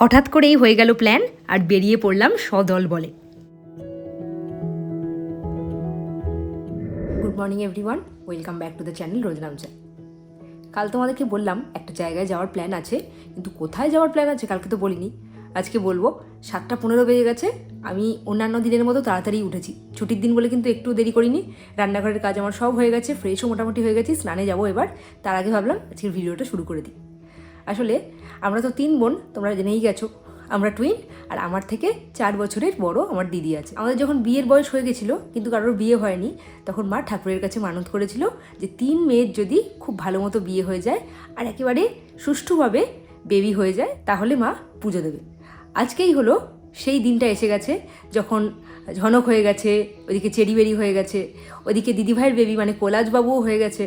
হঠাৎ করেই হয়ে গেল প্ল্যান, আর বেরিয়ে পড়লাম সদল বলে। Good morning everyone welcome back to the channel Rojnamcha কাল তোমাদেরকে বললাম, একটা জায়গায় যাওয়ার প্ল্যান আছে, কিন্তু কোথায় যাওয়ার প্ল্যান আছে কালকে তো বলিনি। আজকে বলব, সাতটা পনেরো বেজে গেছে, আমি অন্যান্য দিনের মতো তাড়াতাড়ি উঠেছি। ছুটির দিন বলে কিন্তু একটু দেরি করিনি, রান্নাঘরের কাজ আমার সব হয়ে গেছে ফ্রেশও মোটামুটি হয়ে গেছি, স্নানে যাব এবার। তার আগে ভাবলাম, আজকের ভিডিওটা শুরু করে দিই। আসলে আমরা তো তিন বোন, তোমরা জেনেই গেছো। আমরা টুইন আর আমার থেকে চার বছরের বড় আমার দিদি আছে। আমাদের যখন বিয়ের বয়স হয়ে গেছিল, কিন্তু কারোর বিয়ে হয়নি, তখন মা ঠাকুরের কাছে মানত করেছিল যে তিন মেয়ের যদি খুব ভালো মতো বিয়ে হয়ে যায় আর একেবারে সুষ্ঠুভাবে বেবি হয়ে যায়, তাহলে মা পুজো দেবে। আজকেই হলো সেই দিনটা এসে গেছে, যখন ঝনক হয়ে গেছে, ওদিকে চেরি বেরি হয়ে গেছে, ওদিকে দিদিভাইয়ের বেবি মানে কোলাজবাবুও হয়ে গেছে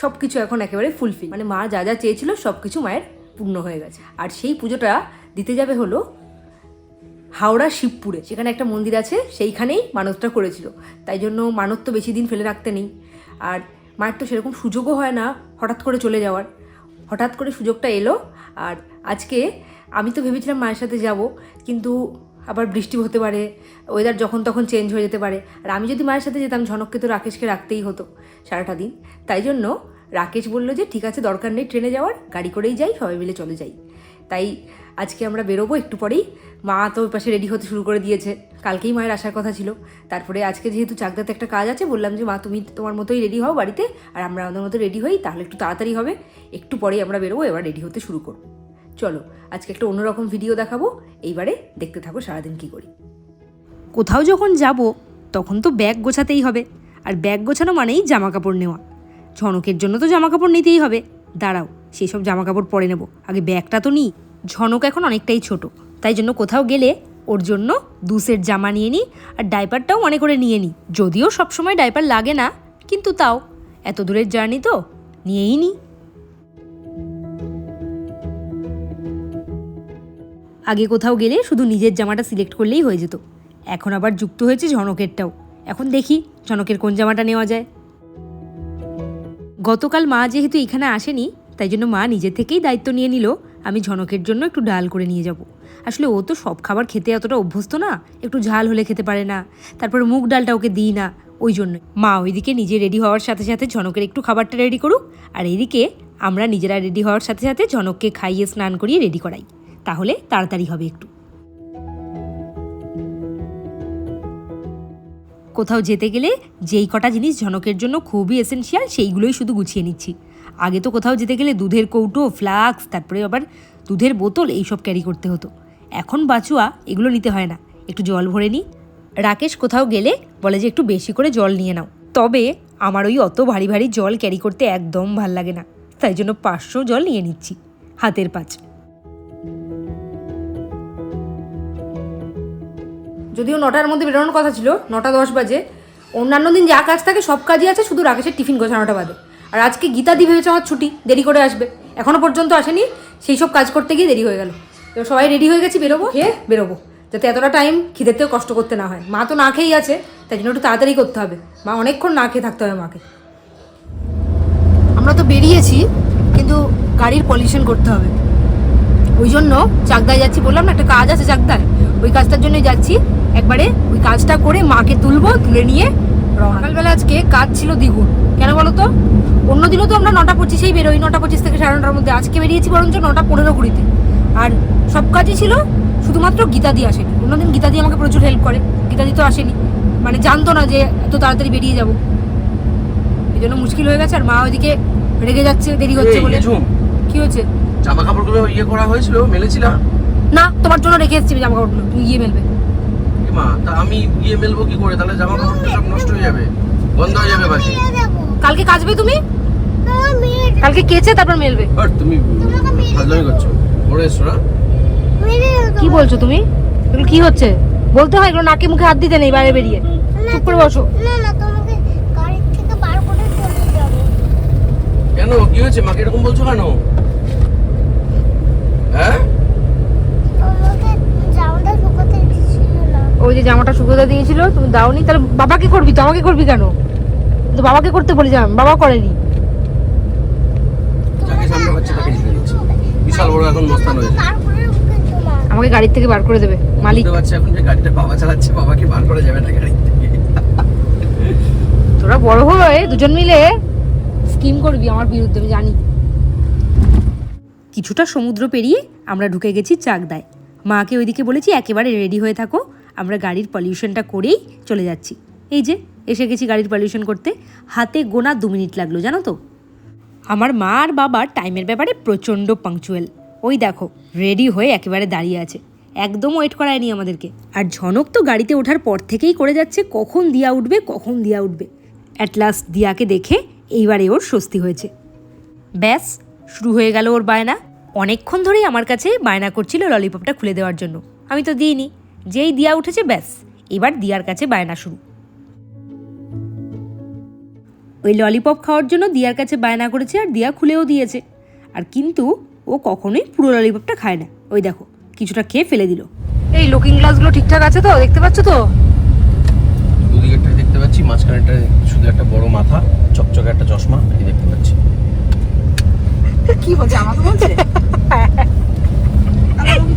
সব কিছু এখন একেবারে ফুলফিল মানে মা যা যা চেয়েছিল সব কিছু মায়ের পূর্ণ হয়ে গেছে। আর সেই পুজোটা দিতে যাবে হলো হাওড়া শিবপুরে। সেখানে একটা মন্দির আছে, সেইখানেই মানতটা করেছিল। তাই জন্য মানত তো বেশি দিন ফেলে রাখতে নেই। আর মায়ের তো সেরকম সুযোগও হয় না হঠাৎ করে চলে যাওয়ার। হঠাৎ করে সুযোগটা এলো, আর আজকে আমি তো ভেবেছিলাম মায়ের সাথে যাব, কিন্তু আবার বৃষ্টি হতে পারে ওয়েদার যখন তখন চেঞ্জ হয়ে যেতে পারে। আর আমি যদি মায়ের সাথে যেতাম, ঝনককে তো রাকেশকে রাখতেই হতো সারাটা দিন। তাই জন্য রাকেশ বলল যে, ঠিক আছে, দরকার নেই ট্রেনে যাওয়ার, গাড়ি করেই যাই, সবাই মিলে চলে যাই। তাই আজকে আমরা বেরোবো একটু পরেই। মা তো ওই পাশে রেডি হতে শুরু করে দিয়েছে। কালকেই মায়ের আসার কথা ছিল। তারপরে আজকে যেহেতু চাকদাতে একটা কাজ আছে, বললাম যে, মা, তুমি তোমার মতোই রেডি হও বাড়িতে, আর আমরা আমাদের মতো রেডি হই, তাহলে একটু তাড়াতাড়ি হবে। একটু পরেই আমরা বেরোবো, এবার রেডি হতে শুরু করব। চলো, আজকে একটা অন্যরকম ভিডিও দেখাবো। এইবারে দেখতে থাকো সারাদিন কী করি। কোথাও যখন যাব, তখন তো ব্যাগ গোছাতেই হবে। আর ব্যাগ গোছানো মানেই জামা কাপড় নেওয়া। ঝনকের জন্য তো জামা কাপড় নিতেই হবে। দাঁড়াও, সেসব জামা কাপড় পরে নেব। আগে ব্যাগটা তো নিই। ঝনক এখন অনেকটাই ছোট। তাই জন্য কোথাও গেলে ওর জন্য দু সেট জামা নিয়ে নিই আর ডাইপারটাও মনে করে নিয়ে নিই। যদিও সবসময় ডাইপার লাগে না, কিন্তু তাও। এত দূরের জার্নি তো, নিয়েই নিই। আগে কোথাও গেলে শুধু নিজের জামাটা সিলেক্ট করলেই হয়ে যেত। এখন আবার যুক্ত হয়েছে ঝনকেরটাও। এখন দেখি ঝনকের কোন জামাটা নেওয়া যায়। গতকাল মা যেহেতু এখানে আসেনি, তাই জন্য মা নিজে থেকেই দায়িত্ব নিয়ে নিল, আমি ঝনকের জন্য একটু ডাল করে নিয়ে যাব। আসলে ও তো সব খাবার খেতে অতটা অভ্যস্ত না, একটু ঝাল হলে খেতে পারে না, তারপর মুগ ডালটা ওকে দিই না, ওই জন্য মা ওইদিকে নিজে রেডি হওয়ার সাথে সাথে ঝনকের একটু খাবারটা রেডি করুক, আর এইদিকে আমরা নিজেরা রেডি হওয়ার সাথে সাথে ঝনককে খাইয়ে স্নান করিয়ে রেডি করাই, তাহলে তাড়াতাড়ি হবে একটু। কোথাও যেতে গেলে যেই কটা জিনিস ঝনকের জন্য খুবই এসেনশিয়াল সেইগুলোই শুধু গুছিয়ে নিচ্ছি। আগে তো কোথাও যেতে গেলে দুধের কৌটো ফ্লাক্স তারপরে আবার দুধের বোতল এইসব ক্যারি করতে হতো। এখন বাচুয়া এগুলো নিতে হয় না। একটু জল ভরে নিই রাকেশ কোথাও গেলে বলে যে একটু বেশি করে জল নিয়ে নাও। তবে আমার ওই অত ভারী ভারী জল ক্যারি করতে একদম ভালো লাগে না। তাই জন্য পাঁচশো জল নিয়ে নিচ্ছি। হাতের পাঁচ। যদিও নটার মধ্যে বেরোনোর কথা ছিল, নটা দশ বাজে, অন্যান্য দিন যা কাজ থাকে সব কাজই আছে, শুধু রাকেশের টিফিন গোছানোটা বাদে। আর আজকে গীতা দি ভেবেছে আমার ছুটি, দেরি করে আসবে। এখনও পর্যন্ত আসেনি, সেই সব কাজ করতে গিয়ে দেরি হয়ে গেল। এবার সবাই রেডি হয়ে গেছি, বেরোবো? হে বেরোবো। যাতে এতটা টাইম খিদেতেও কষ্ট করতে না হয়। মা তো না খেয়েই আছে, তাই জন্য একটু তাড়াতাড়ি করতে হবে। মা অনেকক্ষণ না খেয়ে থাকতে হবে মাকে। আমরা তো বেরিয়েছি, কিন্তু গাড়ির পলিউশন করতে হবে। ওই জন্য চাকদায় যাচ্ছি, বললাম না, একটা কাজ আছে চাকদায়। ওই কাজটার জন্যই যাচ্ছি। একবারে ওই কাজটা করে মাকে তুলবো তুলে নিয়ে রওনা। সকালবেলা আজকে কাজ ছিল দ্বিগুণ। কেন বলো তো? অন্যদিনও তো আমরা নটা পঁচিশেই বেরোই নটা পঁচিশ থেকে সাড়ে নটার মধ্যে। আজকে বেরিয়েছি বরঞ্চ নটা পনেরো কুড়িতে। আর সব কাজই ছিল শুধুমাত্র গীতাদি আসেনি। অন্যদিন গীতাদি আমাকে প্রচুর হেল্প করে। গীতাদি তো আসেনি। মানে জানতো না যে এত তাড়াতাড়ি বেরিয়ে যাব। এই জন্য মুশকিল হয়ে গেছে আর মা ওইদিকে রেগে যাচ্ছে দেরি হচ্ছে বলে। কি হয়েছে? জামা কাপড়গুলো ইয়ে করা হয়েছিল মেলেছিলাম না তোমার জন্য রেখে এসেছি জামা কাপড়গুলো তুমি গিয়ে মেলবে। মা তা আমি গিয়ে মেলবো কি করে? তাহলে জামা কাপড় সব নষ্ট হয়ে যাবে। বন্ধ হয়ে যাবে বাকি কালকে কাচবে তুমি? কালকে কেচে তারপর মেলবে। আর তুমি ফাজলামি করছ। পরে এসছো না কি বলছো তুমি? এগুলো কি হচ্ছে? বলতে হয় এগুলো নাকে মুখে হাত দিতে নেই বাইরে বেরিয়ে। চুপ করে বসো। না না তোমাকে গাড়ি থেকে বার করে চলে যাব কেন? কি হয়েছে? মাকে এরকম বলছো কেন? হ্যাঁ তোমাকে জামাটা শুকাতে দিচ্ছিল না ওই যে জামাটা শুকোতে দিয়েছিল তুমি দাওনি তাহলে বাবাকে করবি তো আমাকে করবি কেন? তো বাবাকে করতে বলেছিলাম বাবা করেনি। বিশাল বড় এখন মস্তান হয়েছে আমাকে গাড়ির থেকে বার করে দেবে মালিক। বুঝতে এখন যে গাড়িটা বাবা চালাচ্ছে বাবাকে বার করা যাবে না গাড়ি থেকে। তোরা বড় হয়ে দুজন মিলে স্কিম করবি আমার বিরুদ্ধে আমি জানি। কিছুটা সমুদ্র পেরিয়ে আমরা ঢুকে গেছি চাকদায়। মাকে ওইদিকে বলেছি একেবারে রেডি হয়ে থাকো। আমরা গাড়ির পলিউশনটা করেই চলে যাচ্ছি। এই যে, এসে গেছি গাড়ির পলিউশন করতে। হাতে গোনা দু মিনিট লাগল, জানো তো? আমার মা আর বাবা টাইমের ব্যাপারে প্রচণ্ড পাংচুয়াল ওই দেখো রেডি হয়ে একেবারে দাঁড়িয়ে আছে। একদম ওয়েট করায়নি আমাদেরকে। আর ঝনক তো গাড়িতে ওঠার পর থেকেই করে যাচ্ছে, কখন দিয়া উঠবে, কখন দিয়া উঠবে। অ্যাট লাস্ট দিয়াকে দেখে এইবারে ওর স্বস্তি হয়েছে। ব্যাস, শুরু হয়ে গেল ওর বায়না। অনেকক্ষণ ধরেই আমার কাছে বায়না করছিল ললিপপটা খুলে দেওয়ার জন্য। আমি তো দিইনি। যেই দিয়া উঠেছে ব্যাস। এবার দিয়ার কাছে বায়না শুরু। ওই ললিপপ খাওয়ার জন্য দিয়ার কাছে বায়না করেছে আর দিয়া খুলেও দিয়েছে। আর কিন্তু ও কখনোই পুরো ললিপপটা খায় না। ওই দেখো কিছুটা খেয়ে ফেলে দিল। এই লুকিং গ্লাসগুলো ঠিকঠাক আছে তো? দেখতে পাচ্ছ তো? দুদিকেরটা দেখতে পাচ্ছি মাঝখানেটা শুধু একটা বড় মাথা চকচকে একটা চশমা এই দেখতে পাচ্ছি। কি বলছে আমাকে বলছে?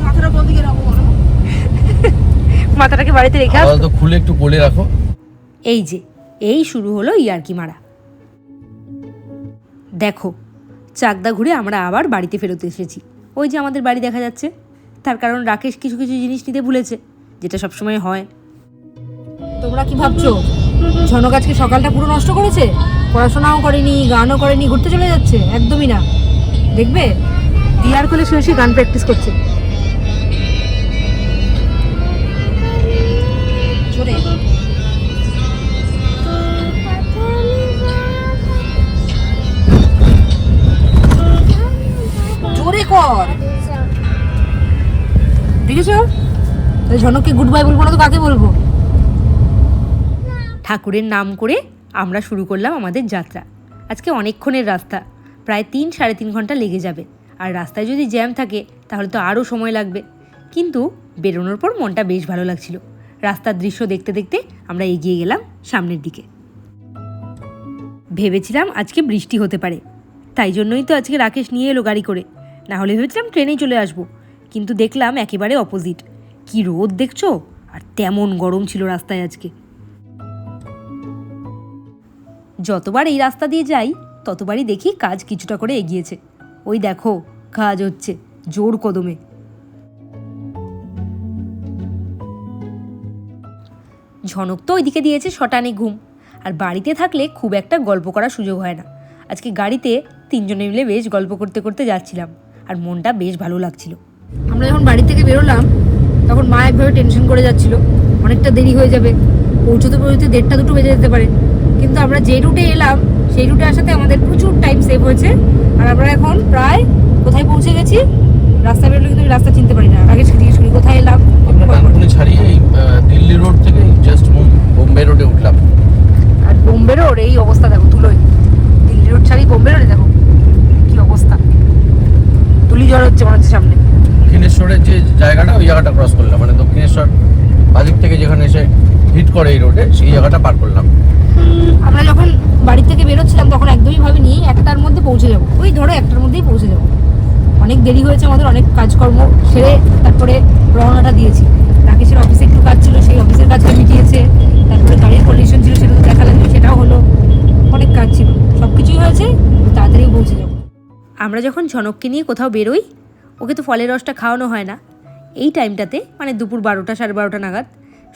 মাথাটা রাখব বলো? মাথাটাকে বাড়িতে রেখে আস। আপাতত খুলে একটু কোলে রাখো। এই যে এই শুরু হলো ইয়ার্কি মারা। দেখো চাকদা ঘুরে আমরা আবার বাড়িতে ফেরত এসেছি। ওই যে আমাদের বাড়ি দেখা যাচ্ছে। তার কারণ রাকেশ কিছু কিছু জিনিস নিতে ভুলেছে যেটা সবসময় হয়। তোমরা কি ভাবছ? ঝনক আজকে সকালটা পুরো নষ্ট করেছে? পড়াশোনাও করেনি গানও করেনি ঘুরতে চলে যাচ্ছে? একদমই না। দেখবে? দিয়ার কোলে শুয়ে গান প্র্যাকটিস করছে। ঝনককে গুড বাই বলব না তো কাকে বলব? ঠাকুরের নাম করে আমরা শুরু করলাম আমাদের যাত্রা। আজকে অনেকক্ষণের রাস্তা, প্রায় তিন সাড়ে তিন ঘণ্টা লেগে যাবে। আর রাস্তায় যদি জ্যাম থাকে, তাহলে তো আরও সময় লাগবে। কিন্তু বেরোনোর পর মনটা বেশ ভালো লাগছিল। রাস্তার দৃশ্য দেখতে দেখতে আমরা এগিয়ে গেলাম সামনের দিকে। ভেবেছিলাম আজকে বৃষ্টি হতে পারে। তাই জন্যই তো আজকে রাকেশ নিয়ে এলো গাড়ি করে। না হলে ভেবেছিলাম ট্রেনেই চলে আসব। কিন্তু দেখলাম একেবারে অপোজিট কি রোদ দেখছ? আর তেমন গরম ছিল রাস্তায় আজকে। যতবার এই রাস্তা দিয়ে যাই, ততবারই দেখি কাজ কিছুটা করে এগিয়েছে। ওই দেখো, কাজ হচ্ছে, জোর কদমে। ঝনক তো ওইদিকে দিয়েছে শটানে ঘুম, আর বাড়িতে থাকলে খুব একটা গল্প করার সুযোগ হয় না। আজকে গাড়িতে তিনজনে মিলে বেশ গল্প করতে করতে যাচ্ছিলাম, আর মনটা বেশ ভালো লাগছিল। আমরা যখন বাড়ি থেকে বেরোলাম তখন মা একভাবে টেনশন করে যাচ্ছিল। অনেকটা দেরি হয়ে যাবে। পৌঁছতে পৌঁছতে দেড়টা দুটো বেজে যেতে পারে। কিন্তু আমরা যে রুটে এলাম সেই রুটে আসাতে আমাদের প্রচুর টাইম সেভ হয়েছে। আর আমরা এখন প্রায় কোথায় পৌঁছে গেছি? রাস্তা বেরোলে কিন্তু রাস্তা চিনতে পারি না। আগে জিজ্ঞেস করি কোথায় এলাম? আমরা ডানকুনি ছাড়িয়ে দিল্লি রোড থেকে জাস্ট বোম্বে রোডে উঠলাম। আর বোম্বে রোড এই অবস্থা দেখো ধুলোয়। দিল্লি রোড ছাড়ি বোম্বে রোডে দেখো কি অবস্থা। তুলি জ্বর হচ্ছে মনে হচ্ছে সামনে। দক্ষিণেশ্বরের যে জায়গাটা ওই জায়গাটা ক্রস করলাম। মানে দক্ষিণেশ্বর বাদিক থেকে যেখানে এসে হিট করে এই রোডে সেই জায়গাটা পার করলাম। আমরা যখন বাড়ি থেকে বেরোচ্ছিলাম তখন একদমই ভাবিনি একটার মধ্যে পৌঁছে যাব। ওই ধরো একটার মধ্যেই পৌঁছে যাব। অনেক দেরি হয়েছে আমাদের অনেক কাজকর্ম সেরে তারপরে রওনাটা দিয়েছি। রাকেশের অফিসে একটু কাজ ছিল সেই অফিসের কাজটা মিটিয়েছে। তারপরে গাড়ির পলিউশন ছিল সেটা তো দেখালাম সেটাও হলো। অনেক কাজ ছিল। সব কিছুই হয়েছে তাড়াতাড়ি পৌঁছে যাব। আমরা যখন ঝনককে নিয়ে কোথাও বেরোই ওকে তো ফলের রসটা খাওয়ানো হয় না। এই টাইমটাতে মানে দুপুর বারোটা, সাড়ে বারোটা নাগাদ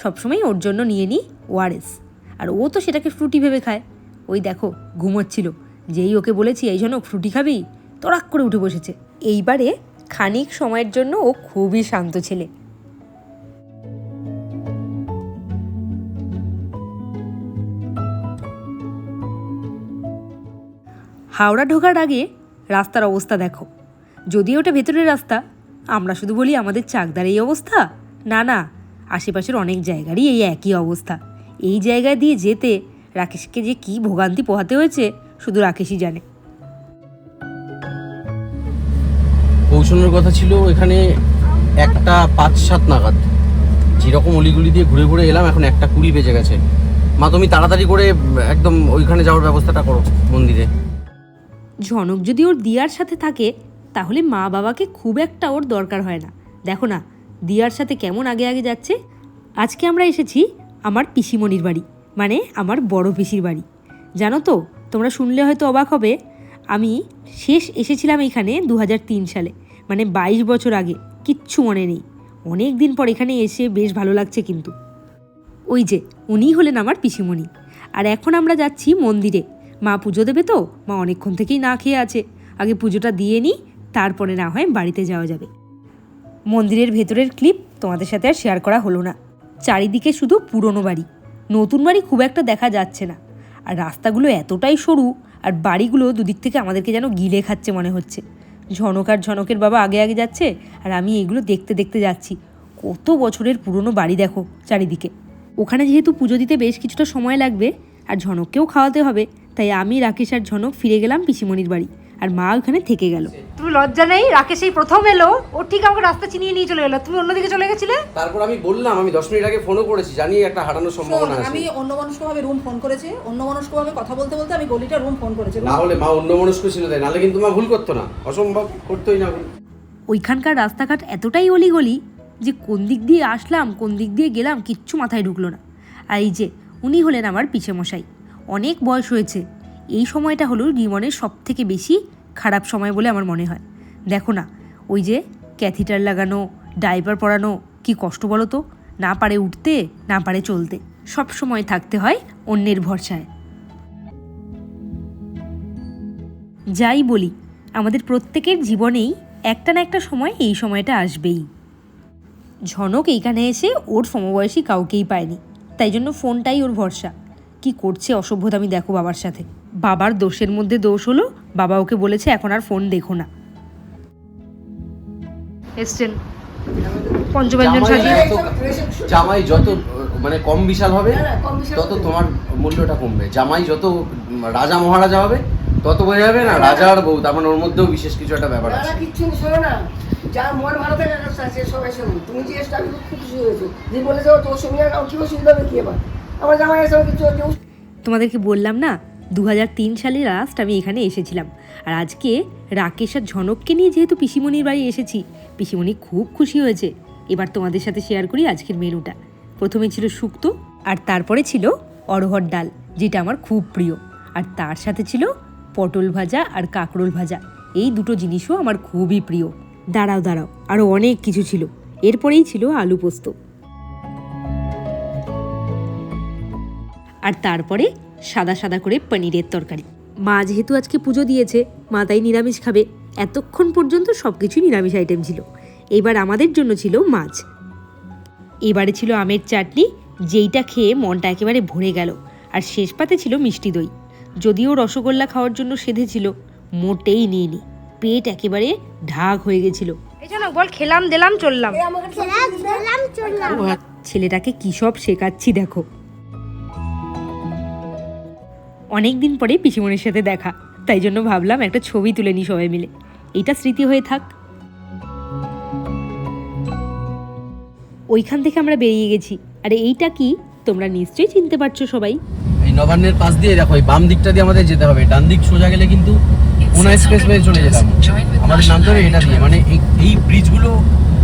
সবসময় ওর জন্য নিয়ে নিই ওআরএস আর ও তো সেটাকে ফ্রুটি ভেবে খায়। ওই দেখো, ঘুমোচ্ছিল। যেই ওকে বলেছি, এই জন্য ফ্রুটি খাবি? তরাক করে উঠে বসেছে। এইবারে খানিক সময়ের জন্য ও খুবই শান্ত ছেলে। হাওড়া ঢোকার আগে রাস্তার অবস্থা দেখো। যদিও ওটা ভেতরের রাস্তা আমরা শুধু বলি আমাদের চাকদার এই অবস্থা। না না আশেপাশের অনেক জায়গারই এই একই অবস্থা। এই জায়গা দিয়ে যেতে রাকেশকে যে কী ভোগান্তি পোহাতে হয়েছে শুধু রাকেশই জানে। পৌঁছানোর কথা ছিল এখানে একটা পাঁচ সাত নাগাদ। যেরকম অলিগুলি দিয়ে ঘুরে ঘুরে এলাম এখন একটা কুড়ি বেজে গেছে। মা তুমি তাড়াতাড়ি করে একদম ওইখানে যাওয়ার ব্যবস্থাটা করো মন্দিরে। ঝনক যদি ওর দিয়ার সাথে থাকে তাহলে মা বাবাকে খুব একটা ওর দরকার হয় না। দেখো না, দিয়ার সাথে কেমন আগে আগে যাচ্ছে। আজকে আমরা এসেছি আমার পিসিমণির বাড়ি মানে আমার বড় পিসির বাড়ি। জানো তো, তোমরা শুনলে হয়তো অবাক হবে, আমি শেষ এসেছিলাম এখানে দু হাজার তিন সালে মানে বাইশ বছর আগে, কিচ্ছু মনে নেই। অনেক দিন পর এখানে এসে বেশ ভালো লাগছে কিন্তু। ওই যে উনিই হলেন আমার পিসিমণি। আর এখন আমরা যাচ্ছি মন্দিরে। মা পুজো দেবে তো, মা অনেকক্ষণ থেকেই না খেয়ে আছে। আগে পুজোটা দিয়ে নিই তারপরে না হয় বাড়িতে যাওয়া যাবে। মন্দিরের ভেতরের ক্লিপ তোমাদের সাথে আর শেয়ার করা হলো না। চারিদিকে শুধু পুরনো বাড়ি। নতুন বাড়ি খুব একটা দেখা যাচ্ছে না। আর রাস্তাগুলো এতটাই সরু আর বাড়িগুলো দুদিক থেকে আমাদেরকে যেন গিলে খাচ্ছে মনে হচ্ছে। ঝনক আর ঝনকের বাবা আগে আগে যাচ্ছে আর আমি এগুলো দেখতে দেখতে যাচ্ছি। কত বছরের পুরনো বাড়ি দেখো চারিদিকে। ওখানে যেহেতু পুজো দিতে বেশ কিছুটা সময় লাগবে আর ঝনককেও খাওয়াতে হবে, তাই আমি রাকেশ আর ঝনক ফিরে গেলাম পিসিমণির বাড়ি। আর মা ওখানে থেকে গেল। তুমি লজ্জা নেই? রাকেশ এই প্রথম এলো। ও ঠিক আমাকে রাস্তা চিনিয়ে নিয়ে চলে গেলো তুমি অন্যদিকে চলে গেছিলে? তারপর আমি বললাম আমি দশ মিনিট আগে ফোনও করেছি জানি একটা হারানোর সম্ভাবনা আছে। আমি অন্য ভাবে রুম ফোন করেছি। অন্য ভাবে কথা বলতে বলতে আমি গলিটা রুম ফোন করেছি। না হলে মা অন্য মনস্ক ছিল তাই নাহলে কিন্তু মা ভুল করতো না। অসম্ভব করতোই না ভুল। ওইখানকার রাস্তাঘাট এতটাই অলিগলি যে কোন দিক দিয়ে আসলাম কোন দিক দিয়ে গেলাম কিচ্ছু মাথায় ঢুকলো না। আর এই যে উনি হলেন আমার পিছে মশাই অনেক বয়স হয়েছে। এই সময়টা হলো জীবনের সব থেকে বেশি খারাপ সময় বলে আমার মনে হয়। দেখো না, ওই যে ক্যাথিটার লাগানো, ডাইপার পরানো, কি কষ্ট বলো তো? না পারে উঠতে, না পারে চলতে, সব সময় থাকতে হয় অন্যের ভরসায়। যাই বলি, আমাদের প্রত্যেকের জীবনেই একটা না একটা সময় এই সময়টা আসবেই। ঝনক এইখানে এসে ওর সমবয়সী কাউকেই পায়নি, তাই জন্য ফোনটাই ওর ভরসা। কি করছে অসভ্যতা আমি দেখো বাবার সাথে। বাবার দোষের মধ্যে দোষ হলো বাবা ওকে বলেছে এখন আর ফোন দেখো না। এসছেন পঞ্চব্যঞ্জন সাজিয়ে। জামাই যত মানে কম বিশাল হবে তত তোমার মূল্যটা কমবে। জামাই যত রাজা মহারাজা হবে তত বোঝা যাবে না রাজা আর বউ তার মানে ওর মধ্যেও বিশেষ কিছু একটা ব্যাপার আছে। কিচ্ছু শোনো না। যা মন ভালো থাকে সে সবাই শুনুন তুমি যে আমি খুব খুশি হয়েছো। যে বলে যাও তোর সঙ্গে আর কি অসুবিধা হবে কি এবার? আমার জামাই এসে কিছু তোমাদেরকে বললাম না দু হাজার তিন সালে লাস্ট আমি এখানে এসেছিলাম। আর আজকে রাকেশ আর ঝনককে নিয়ে যেহেতু পিসিমণির বাড়ি এসেছি, পিসিমণি খুব খুশি হয়েছে। এবার তোমাদের সাথে শেয়ার করি আজকের মেনুটা। প্রথমে ছিল শুক্তো, আর তারপরে ছিল অরহর ডাল, যেটা আমার খুব প্রিয়। আর তার সাথে ছিল পটল ভাজা আর কাঁকরোল ভাজা। এই দুটো জিনিসও আমার খুবই প্রিয়। দাঁড়াও দাঁড়াও আরও অনেক কিছু ছিল। এরপরেই ছিল আলু পোস্ত। আর তারপরে সাদা সাদা করে পনিরের তরকারি। মা যেহেতু আজকে পুজো দিয়েছে মা তাই নিরামিষ খাবে। এতক্ষণ পর্যন্ত সব কিছুই নিরামিষ আইটেম ছিল। এবার আমাদের জন্য ছিল মাছ। এবারে ছিল আমের চাটনি যেইটা খেয়ে মনটা একেবারে ভরে গেল। আর শেষ পাতে ছিল মিষ্টি দই। যদিও রসগোল্লা খাওয়ার জন্য সেধেছিল মোটেই নিইনি। পেট একেবারে ঢাক হয়ে গেছিল। বল খেলাম দিলাম চললাম। খেলাম দিলাম চললাম। ছেলেটাকে কী সব শেখাচ্ছি দেখো। অনেক দিন পরে পিসিমণির সাথে দেখা। তাই জন্য ভাবলাম একটা ছবি তুলে নিই সবাই মিলে। এটা স্মৃতি হয়ে থাক। ওইখান থেকে আমরা বেরিয়ে গেছি। আর এইটা কি? তোমরা নিশ্চয়ই চিনতে পারছ সবাই। এই নবান্নের পাশ দিয়ে দেখো, এই বাম দিকটা দিয়ে আমাদের যেতে হবে। ডান দিক সোজা গেলে কিন্তু কোনা এক্সপ্রেস ওয়ে চলে যেতাম। আমাদের নামতে হবে এটা দিয়ে। মানে এই ব্রিজগুলো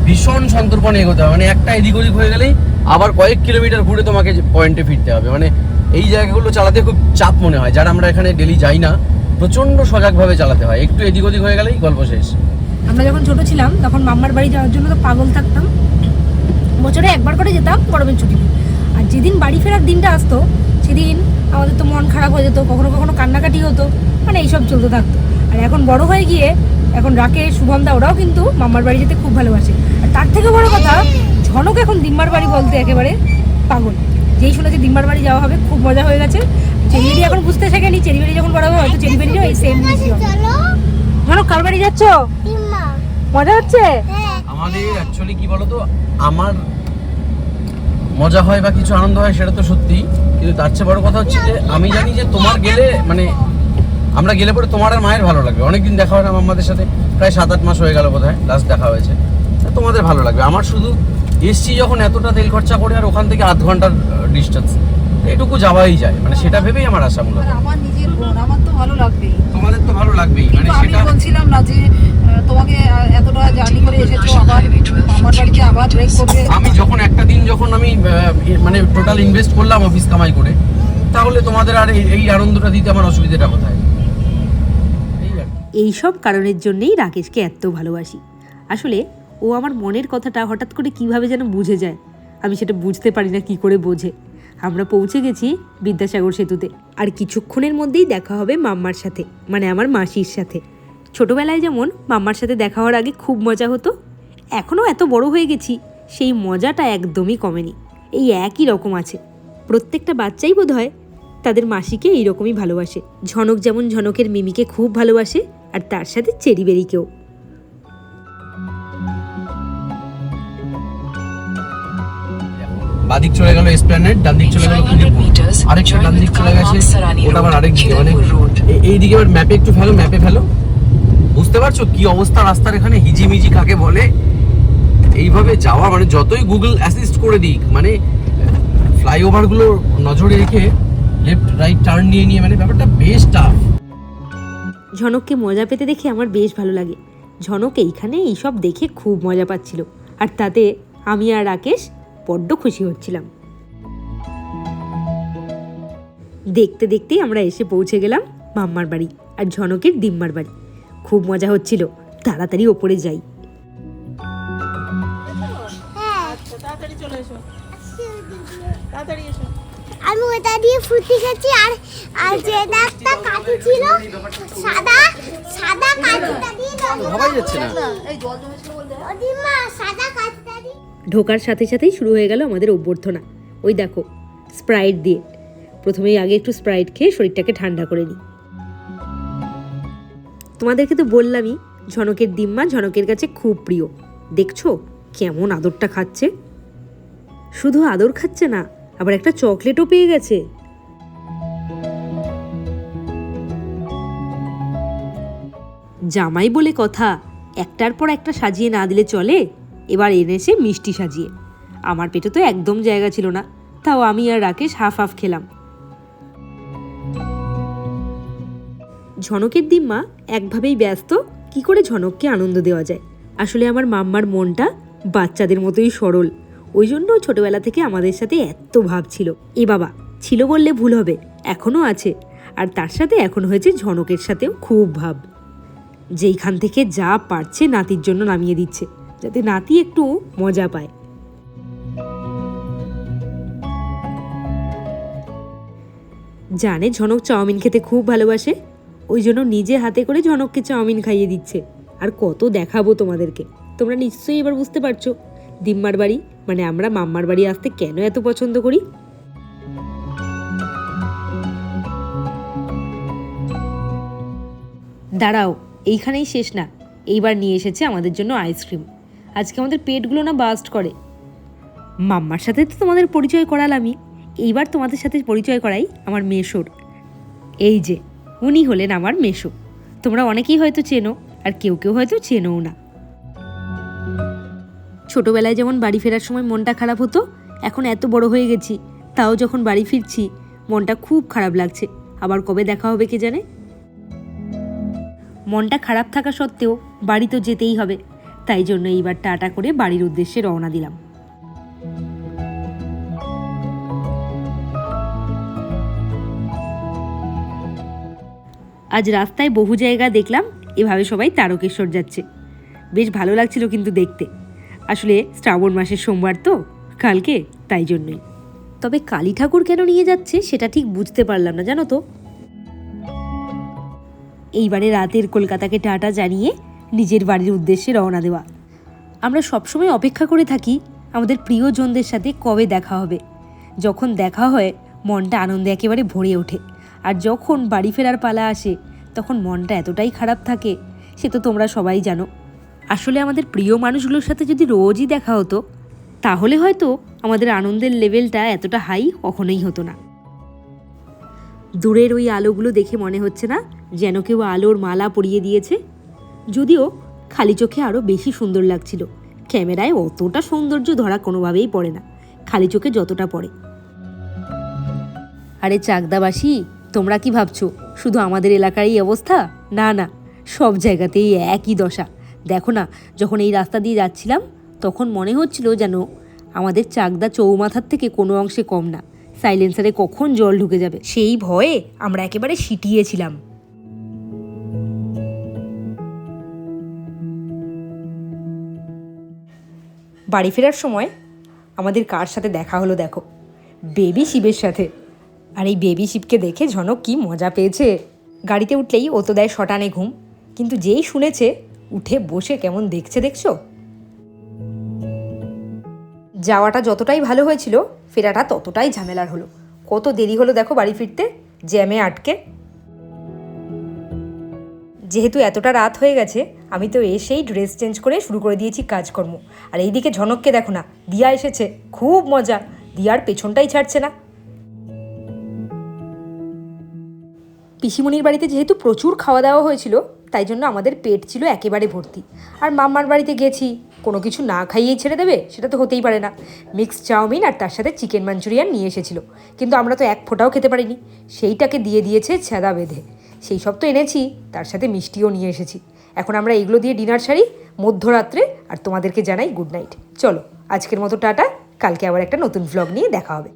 ভীষণ সন্তর্পণে এগোতে হবে। মানে একটা এদিক ওদিক হয়ে গেলেই আবার কয়েক কিলোমিটার ঘুরে তোমাকে পয়েন্টে ফিরতে হবে। মানে এই জায়গাগুলো চালাতে খুব চাপ মনে হয়। যারা আমরা এখানে ডেলি যাই না প্রচণ্ড সজাগভাবে চালাতে হয়। একটু এদিক ওদিক হয়ে গেলেই গল্প শেষ। আমরা যখন ছোট ছিলাম, তখন মাম্মার বাড়ি যাওয়ার জন্য তো পাগল থাকতাম। বছরে একবার করে যেতাম, গরমের ছুটিতে আর যেদিন বাড়ি ফেরার দিনটা আসতো, সেদিন আমাদের তো মন খারাপ হয়ে যেত, কখনো কখনো কান্নাকাটি হতো মানে এইসব চলতে থাকতো। আর এখন বড় হয়ে গিয়ে, এখন রাকেশ শুভমদা ওরাও কিন্তু মাম্মার বাড়ি যেতে খুব ভালোবাসে। আর তার থেকে বড় কথা, ঝনক এখন দিম্মার বাড়ি বলতে একেবারে পাগল। যেই শুনেছে দিম্মার বাড়ি যাওয়া হবে খুব মজা হয়ে গেছে। চেরিবেরি এখন বুঝতে শেখেনি চেরিবেরি যখন বড় হবে হয়তো চেরিবেরিও এই সেম চলো ঝনক কার বাড়ি যাচ্ছ? মজা হচ্ছে? হ্যাঁ। আমাদের অ্যাকচুয়ালি কি বলতো আমার মজা হয় বা কিছু আনন্দ হয় সেটা তো সত্যি কিন্তু তার চেয়ে বড় কথা হচ্ছে যে আমি জানি যে তোমার গেলে মানে আমরা গেলে পরে তোমার আর মায়ের ভালো লাগবে। অনেকদিন দেখা হয় না আমাদের সাথে প্রায় সাত আট মাস হয়ে গেল বোধ হয় লাস্ট দেখা হয়েছে। তোমাদের ভালো লাগবে। আমার শুধু এসছি যখন এতটা তেল খরচা করে আর ওখান থেকে আধ ঘণ্টার ডিস্টেন্স এটুকু যাওয়াই যায়। মানে সেটা ভেবেই আমার আশা মূলত। আমার নিজের বোন আমার তো ভালো লাগবেই। তোমাদের তো ভালো লাগবেই। মানে সেটা বলছিলাম না যে তোমাকে এতটা জার্নি করে এসেছ আবার আমার বাড়িতে আবার ব্রেক করবে। আমি যখন একটা দিন যখন আমি মানে টোটাল ইনভেস্ট করলাম অফিস কামাই করে তাহলে তোমাদের আর এই- এই আনন্দটা দিতে আমার অসুবিধাটা কোথায়? এই সব কারণের জন্যেই রাকেশকে এত ভালোবাসি। আসলে ও আমার মনের কথাটা হঠাৎ করে কীভাবে যেন বুঝে যায়। আমি সেটা বুঝতে পারি না কি করে বোঝে। আমরা পৌঁছে গেছি বিদ্যাসাগর সেতুতে। আর কিছুক্ষণের মধ্যেই দেখা হবে মাম্মার সাথে মানে আমার মাসির সাথে। ছোটোবেলায় যেমন মাম্মার সাথে দেখা হওয়ার আগে খুব মজা হতো এখনও এত বড় হয়ে গেছি, সেই মজাটা একদমই কমেনি। এই একই রকম আছে। প্রত্যেকটা বাচ্চাই বোধ হয় তাদের মাসিকে এইরকমই ভালোবাসে। ঝনক যেমন ঝনকের মিমিকে খুব ভালোবাসে, আর তার সাথে চেরিবেরিকেও বাদিক চলে গেল এসপ্ল্যানেড ডান দিক চলে গেল তুলিপুর আরেকটা ডান দিক চলে গেছে ওটা আবার আরেক দিকে মানে এই দিকে এবার ম্যাপে একটু ফেলো ম্যাপে ফেলো। বুঝতে পারছ কি অবস্থা রাস্তার এখানে? হিজিমিজি কাকে বলে? এইভাবে যাওয়া মানে যতই গুগল অ্যাসিস্ট করে দিক মানে ফ্লাইওভারগুলো নজরে রেখে লেফট রাইট টার্ন নিয়ে নিয়ে মানে ব্যাপারটা বেশ টাফ ঝনককে মজা পেতে দেখে আমার বেশ ভালো লাগে। ঝনক এইখানে এইসব দেখে খুব মজা পাচ্ছিল। আর তাতে আমি আর রাকেশ বড্ড খুশি হচ্ছিলাম। দেখতে দেখতেই আমরা এসে পৌঁছে গেলাম মাম্মার বাড়ি আর ঝনকের দিম্মার বাড়ি। খুব মজা হচ্ছিল, তাড়াতাড়ি ওপরে যাই। তাড়াতাড়ি চলে এসো। তাড়াতাড়ি আমি ওটা দিয়ে ফুটি খেয়েছি আর আর যেটা একটা কাঠি ছিল সাদা সাদা কাঠিটা দিয়ে ভাবাই যাচ্ছে না। এই জল জমেছিল বলতে ওদিমা সাদা কাঠিটা দিয়ে। ঢোকার সাথে সাথেই শুরু হয়ে গেল আমাদের অভ্যর্থনা। ওই দেখো স্প্রাইট দিয়ে। প্রথমেই আগে একটু স্প্রাইট খেয়ে শরীরটাকে ঠান্ডা করে নিই। তোমাদেরকে তো বললামই ঝনকের দিম্মা ঝনকের কাছে খুব প্রিয়। দেখছ কেমন আদরটা খাচ্ছে। শুধু আদর খাচ্ছে না আবার একটা চকলেটও পেয়ে গেছে। জামাই বলে কথা, একটার পর একটা সাজিয়ে না দিলে চলে, এবার এনেছে মিষ্টি সাজিয়ে। আমার পেটে তো একদম জায়গা ছিল না, তাও আমি আর রাকেশ হাফ হাফ খেলাম। ঝনকের দিম্মা একভাবেই ব্যস্ত, কি করে ঝনককে আনন্দ দেওয়া যায়? আসলে আমার মাম্মার মনটা বাচ্চাদের মতোই সরল। ওই জন্য ছোটবেলা থেকে আমাদের সাথে এত ভাব ছিল। এ বাবা, ছিল বললে ভুল হবে, এখনও আছে। আর তার সাথে এখন হয়েছে ঝনকের সাথেও খুব ভাব। যেইখান থেকে যা পারছে নাতির জন্য নামিয়ে দিচ্ছে, যাতে নাতি একটু মজা পায়। জানে ঝনক চাউমিন খেতে খুব ভালোবাসে, ওই জন্য নিজে হাতে করে ঝনককে চাউমিন খাইয়ে দিচ্ছে। আর কত দেখাবো তোমাদেরকে, তোমরা নিশ্চয়ই এবার বুঝতে পারছ। দিম্মার বাড়ি মানে আমরা মাম্মার বাড়ি আসতে কেন এত পছন্দ করি? দাঁড়াও, এইখানেই শেষ না। এইবার নিয়ে এসেছে আমাদের জন্য আইসক্রিম। আজকে আমাদের পেটগুলো না বাস্ট করে। মাম্মার সাথে তো তোমাদের পরিচয় করালামই। এইবার তোমাদের সাথে পরিচয় করাই আমার মেশোর। এই যে, উনি হলেন আমার মেশো। তোমরা অনেকেই হয়তো চেনো, আর কেউ কেউ হয়তো চেনোও না। ছোটবেলায় যেমন বাড়ি ফেরার সময় মনটা খারাপ হতো, এখন এত বড় হয়ে গেছি, তাও যখন বাড়ি ফিরছি, মনটা খুব খারাপ লাগছে। আবার কবে দেখা হবে কে জানে? মনটা খারাপ থাকা সত্ত্বেও বাড়ি তো যেতেই হবে, তাই জন্য এইবার টাটা করে বাড়ির উদ্দেশ্যে রওনা দিলাম। আজ রাস্তায় বহু জায়গা দেখলাম, এভাবে সবাই তারকেশ্বর যাচ্ছে। বেশ ভালো লাগছিল কিন্তু দেখতে। আসলে শ্রাবণ মাসের সোমবার তো কালকে তাই জন্যই। তবে কালী ঠাকুর কেন নিয়ে যাচ্ছে সেটা ঠিক বুঝতে পারলাম না জানো তো। এইবারে রাতের কলকাতাকে টাটা জানিয়ে নিজের বাড়ির উদ্দেশ্যে রওনা দেওয়া। আমরা সবসময় অপেক্ষা করে থাকি আমাদের প্রিয়জনদের সাথে কবে দেখা হবে। যখন দেখা হয় মনটা আনন্দে একেবারে ভরে ওঠে। আর যখন বাড়ি ফেরার পালা আসে তখন মনটা এতটাই খারাপ থাকে সে তো তোমরা সবাই জানো। আসলে আমাদের প্রিয় মানুষগুলোর সাথে যদি রোজই দেখা হতো, তাহলে হয়তো আমাদের আনন্দের লেভেলটা এতটা হাই কখনোই হতো না। দূরের ওই আলোগুলো দেখে মনে হচ্ছে না যেন কেউ আলোর মালা পরিয়ে দিয়েছে। যদিও খালি চোখে আরও বেশি সুন্দর লাগছিল। ক্যামেরায় অতটা সৌন্দর্য ধরা কোনোভাবেই পড়ে না। খালি চোখে যতটা পড়ে। আরে চাকদাবাসী, তোমরা কি ভাবছ? শুধু আমাদের এলাকারই অবস্থা? না না, সব জায়গাতেই একই দশা। দেখো না, যখন এই রাস্তা দিয়ে যাচ্ছিলাম, তখন মনে হচ্ছিল যেন আমাদের চাকদা চৌমাথার থেকে কোনো অংশে কম না। সাইলেন্সারে কখন জল ঢুকে যাবে? সেই ভয়ে আমরা একেবারে সিটিয়েছিলাম। বাড়ি ফেরার সময় আমাদের কার সাথে দেখা হলো দেখো? বেবি শিবের সাথে। আর এই বেবি শিবকে দেখে ঝনক কি মজা পেয়েছে। গাড়িতে উঠলেই ও তো দেয় শটানে ঘুম। কিন্তু যেই শুনেছে উঠে বসে কেমন দেখছে দেখছ? যাওয়াটা যতটাই ভালো হয়েছিল, ফেরাটা ততটাই ঝামেলার হলো। কত দেরি হলো দেখো বাড়ি ফিরতে? জ্যামে আটকে। যেহেতু এতটা রাত হয়ে গেছে, আমি তো এসেই ড্রেস চেঞ্জ করে শুরু করে দিয়েছি কাজকর্ম। আর এইদিকে ঝনককে দেখো না, দিয়া এসেছে, খুব মজা। দিয়ার পেছনটাই ছাড়ছে না। পিসিমণির বাড়িতে যেহেতু প্রচুর খাওয়া দাওয়া হয়েছিল তাই জন্য আমাদের পেট ছিল একেবারে ভর্তি। আর মাম্মার বাড়িতে গেছি, কোনো কিছু না খাইয়েই ছেড়ে দেবে, সেটা তো হতেই পারে না। মিক্সড চাউমিন আর তার সাথে চিকেন মাঞ্চুরিয়ান নিয়ে এসেছিল, কিন্তু আমরা তো এক ফোঁটাও খেতে পারিনি। সেইটাকে দিয়ে দিয়েছে ছেদা বেঁধে। সেই সব তো এনেছি, তার সাথে মিষ্টিও নিয়ে এসেছি। এখন আমরা এগুলো দিয়ে ডিনার সারি, মধ্যরাত্রে, আর তোমাদেরকে জানাই গুড নাইট। চলো, আজকের মতো টাটা, কালকে আবার একটা নতুন ভ্লগ নিয়ে দেখা হবে।